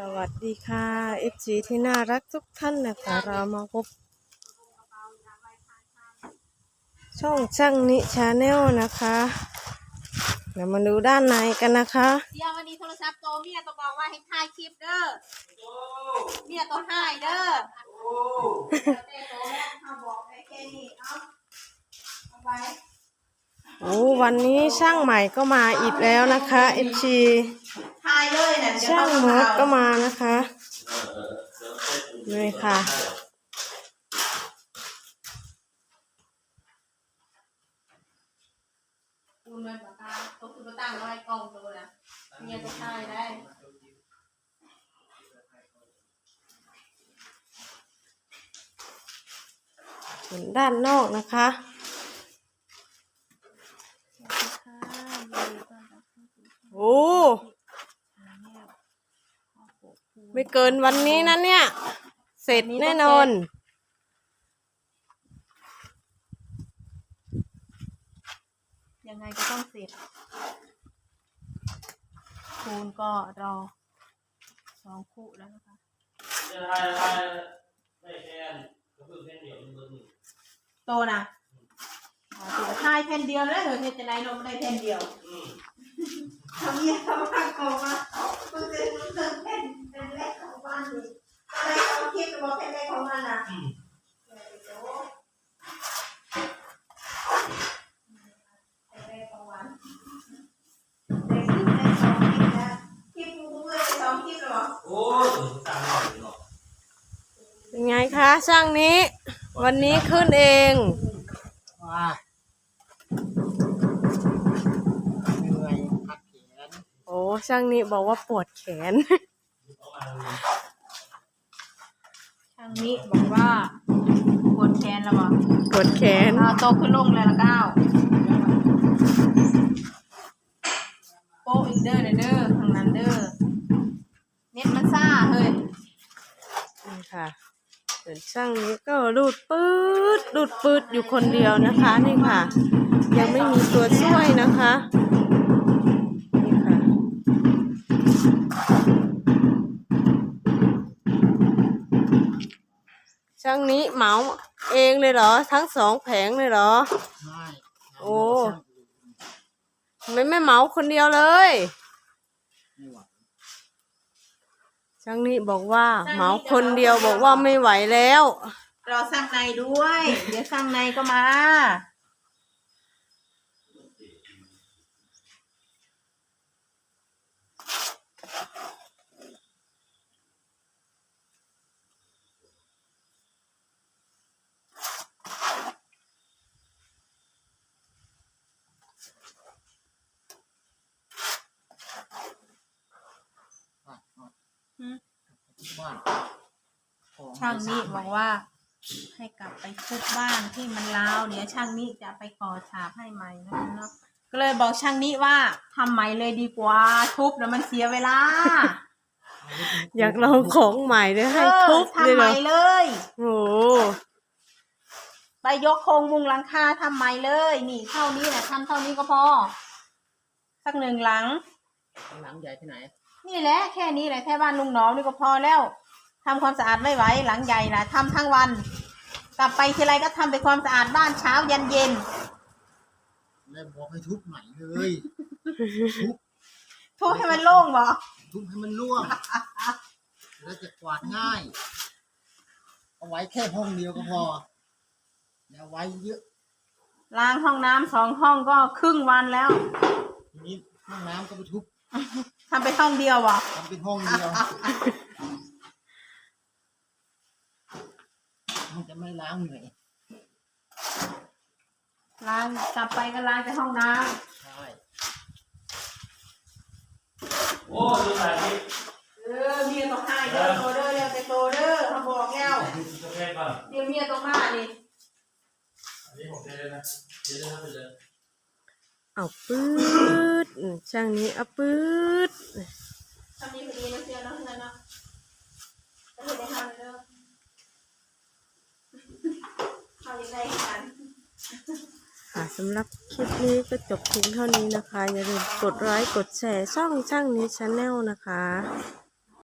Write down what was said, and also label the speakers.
Speaker 1: สวัสดีค่ะเอฟจีที่น่ารักทุกท่านนะคะ เรามาพบ ช่องช่างนิชาแนลนะคะเดี๋ยวมาดูด้านในกันนะคะ
Speaker 2: เดี๋ยววันนี้โทรศัพท์โตเมียต้องบอกว่าให้ถ่ายคลิปเด้อเมียต้องถ่ายเด้อ โอ้วั
Speaker 1: นนี้ช่างใหม่ก็มาอีกแล้วนะคะเอฟจี
Speaker 2: ถ่ายเลยนชี
Speaker 1: ช่างมดก็มานะคะนี่ค่ะ
Speaker 2: คุณเลยปากกาตัวคือมาตั้งไว้กล้องตัวนะเมียต้องถ่ายได้
Speaker 1: ส่วนด้านนอกนะคะ โอ้ ไม่เกินวันนี้นะเนี่ย เสร็จแน่นอน
Speaker 2: ยังไงก็ต้องเสร็จ คูณก็รอสองคู่แล้วนะคะ
Speaker 3: จะทายทายไม่แทนก็เพิ่งแค่เดียวมันเบิ่ง
Speaker 2: โตนะอ๋อถือว่าถ่ายแผ่นเดียวแล้วเถอะเฮ็ดจะไหนเนมไม่ได้แผ่นเดียว
Speaker 3: อืม
Speaker 2: ทำเมียเขาพักเขามาคุณจะคุณจะเป็นเป็นแรกข องบ้านนี่อะไรเขาคิดว่าเป็นแรกของมันอะ
Speaker 3: อืม
Speaker 2: เป็นแรกของวันได้คลิปได้สองคลิปแล้วคลิปกูเลยสองคลิปหรอ
Speaker 3: โอ้ยต่างหน่อยเนาะ
Speaker 1: เป็นไงคะช่างนี้ วันนี้ขึ้นเอง
Speaker 4: ว้าเหนื่อยพักแขน
Speaker 1: โอ้ช่างนี้บอกว่าปวดแขน
Speaker 3: เอามาเลย
Speaker 2: ช่างนี้บอกว่าปวดแขนแล้วบอก
Speaker 1: ปวดแขน
Speaker 2: เอาโตขึ้นลงเลยละก้าวโป๊ะอีกเด้อเด้อทางนั้นเด้อเน็ตมันซ่าเฮ้ย
Speaker 1: นี่ค่ะส่วนช่างนี้ก็รูดปื๊ดรูดปื๊ดอยู่คนเดียวนะคะ นี่ค่ะ ยังไม่มีตัวช่วยนะคะ นี่ค่ะ ช่างนี้เหมาเองเลยเหรอ ทั้งสองแผงเลยเหรอ
Speaker 4: ไม่
Speaker 1: โอ้ ทำไมไม่เหมาคนเดียวเลย
Speaker 4: ไม่ไหว
Speaker 1: ช่างนี้บอกว่าเหมาคนเดียวบอกว่าไม่ไหวแล้ว
Speaker 2: รอสร้างในด้วย เดี๋ยวสร้างในก็มา
Speaker 4: บ้านของ
Speaker 2: ช่างนี้บอกว่า ให้กลับไปทุบบ้านที่มันร้าวเดี๋ยวช่างนี้จะไปก่อฉาบให้ใหม่นะเนาะก็เลยบอกช่างนี้ว่าทำใหม่เลยดีกว่าทุบแล้วมันเสียเวลา
Speaker 1: อยากลองของใหม่เลยให้ทุบ
Speaker 2: เออ
Speaker 1: เลย
Speaker 2: ทำ
Speaker 1: เห
Speaker 2: ให
Speaker 1: รอ
Speaker 2: ม่เลย
Speaker 1: โอ้โห
Speaker 2: ไปยกโครงมุงหลังคาทำใหม่เลย นี่เท่านี้แหละทำเท่านี้ก็พอ สักหนึ่งหลัง
Speaker 4: หลังใหญ่ที่ไหน
Speaker 2: นี่แหละแค่นี้แหละแค่บ้านลุงหนอมนี่ก็พอแล้วทำความสะอาดไม่ไหวหลังใหญ่นะทำทั้งวัน กลับไปทีไรก็ทำแต่ความสะอาดบ้านเช้ายันเย็น
Speaker 4: แล้วบอกให้ทุบใหม่เลยทุบ
Speaker 2: ทุบให้มันโล่งบ่
Speaker 4: ทุบให้มันร่วงแล้วจะกวาดง่าย เอาไว้แค่ห้องเดียวก็พออย่าไว้เยอะ
Speaker 2: ล้างห้องน้ำสองห้องก็ครึ่งวันแล้ว
Speaker 4: ทีนี้ห้องน้ำก็ไปทุบ
Speaker 2: ทำไปห้องเดียวบ่
Speaker 4: ทำเป็นห้องเดียว มันจะไม่ล้างเหนื่อย
Speaker 2: ล้างกลับไปก็ล้างแต่ห้องน้
Speaker 4: ใช่
Speaker 3: โอ้ยดูหน่อยดิำ
Speaker 2: เออเมียต้องให้เด้อโตเด้อเรียกแต่โตเด้อเขาบอกแล้ว
Speaker 3: ดูสเปคก่อน
Speaker 2: เดี๋ยวเมียต้องมานี่
Speaker 3: อันนี้ผมเทเลยนะเดี๋ยวจะทำไปเลย
Speaker 1: เอาปื๊ดอืมช่างนี้เอาปื๊ด
Speaker 2: ทำนี้พอดีนะเชียวเนาะเงินเนาะจะเห็นได้ทำเลยเด้อทำยังไงกัน
Speaker 1: ค่ะสำหรับคลิปนี้ก็จบเพียงเท่านี้นะคะ อย่าลืมกดไลค์กดแชร์ช่องช่างนี้ชาแนลนะคะ